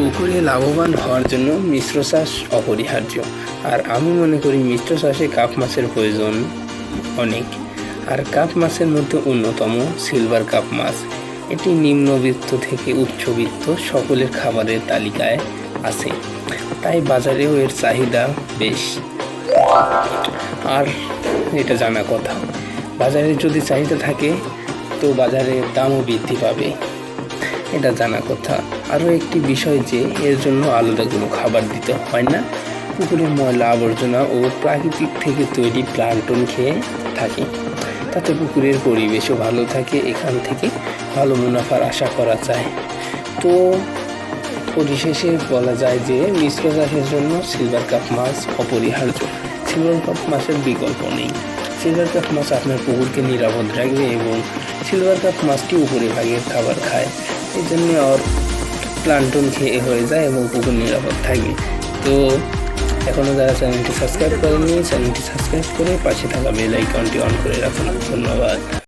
পুকুরে লাভবান হওয়ার জন্য মিশ্র চাষ অপরিহার্য। আর আমি মনে করি মিশ্র চাষে কাপ মাছের প্রয়োজন অনেক। আর কাপ মাছের মধ্যে অন্যতম সিলভার কাপ মাছ। এটি নিম্নবিত্ত থেকে উচ্চবিত্ত সকলের খাবারের তালিকায় আছে। তাই বাজারেও এর চাহিদা বেশ। আর এটা জানা কথা। বাজারে যদি চাহিদা থাকে, তো বাজারে দামও বৃদ্ধি পাবে। এটা জানা কথা। আরও একটি বিষয় যে, এর জন্য আলাদা কোনো খাবার দিতে হয় না। পুকুরের ময়লা আবর্জনা ও প্রাকৃতিক থেকে তৈরি প্লান্টন খেয়ে থাকে। তাতে পুকুরের পরিবেশও ভালো থাকে, এখান থেকে ভালো মুনাফার আশা করা যায়। তো, পরিশেষে বলা যায় যে, মিশ্র চাষের জন্য সিলভার কাপ মাছ অপরিহার্য। সিলভার কাপ মাছের বিকল্প নেই। সিলভার কাপ মাছ আপনার পুকুরকে নিরাপদ রাখবে এবং সিলভার কাপ মাছটি উপরে ভাগের খাবার খায়। এই জন্যে ওর প্লান্টন খেয়ে হয়ে যায় এবং কুকুর নিরাপদ থাকে। তো এখনও যারা চ্যানেলটি সাবস্ক্রাইব করেনি চ্যানেলটি সাবস্ক্রাইব করে পাশে থাকা বেল আইকনটি অন করে রাখুন। ধন্যবাদ।